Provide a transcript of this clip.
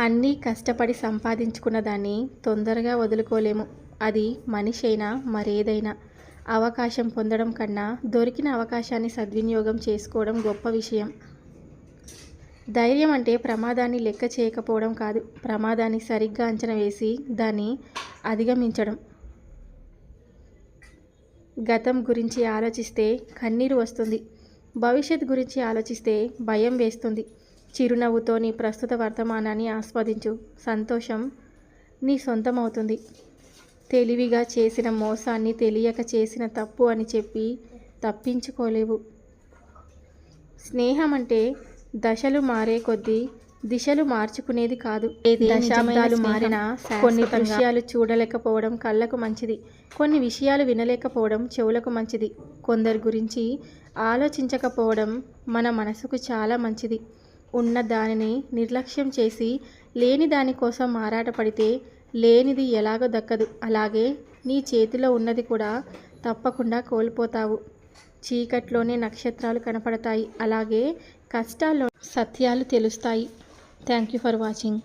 అన్నీ కష్టపడి సంపాదించుకున్న దాన్ని తొందరగా వదులుకోలేము. అది మనిషి అయినా మరేదైనా. అవకాశం పొందడం కన్నా దొరికిన అవకాశాన్ని సద్వినియోగం చేసుకోవడం గొప్ప విషయం. ధైర్యం అంటే ప్రమాదాన్ని లెక్క చేయకపోవడం కాదు. ప్రమాదాన్ని సరిగ్గా అంచనా వేసి దాన్ని అధిగమించడం. గతం గురించి ఆలోచిస్తే కన్నీరు వస్తుంది. భవిష్యత్ గురించి ఆలోచిస్తే భయం వేస్తుంది. చిరునవ్వుతో నీ ప్రస్తుత వర్తమానాన్ని ఆస్వాదించు. సంతోషం నీ సొంతమవుతుంది. తెలివిగా చేసిన మోసాన్ని తెలియక చేసిన తప్పు అని చెప్పి తప్పించుకోలేవు. స్నేహం అంటే దశలు మారే కొద్దీ దిశలు మార్చుకునేది కాదు. దశాబ్దాలు మారినా కొన్ని విషయాలు చూడలేకపోవడం కళ్ళకు మంచిది. కొన్ని విషయాలు వినలేకపోవడం చెవులకు మంచిది. కొందరి గురించి ఆలోచించకపోవడం మన మనసుకు చాలా మంచిది. ఉన్న దానిని నిర్లక్ష్యం చేసి లేని దాని కోసం ఆరాటపడితే లేనిది ఎలాగో దక్కదు. అలాగే నీ చేతిలో ఉన్నది కూడా తప్పకుండా కోల్పోతావు. చీకట్లోనే నక్షత్రాలు కనపడతాయి. అలాగే కష్టాల్లో సత్యాలు తెలుస్తాయి. Thank you for watching.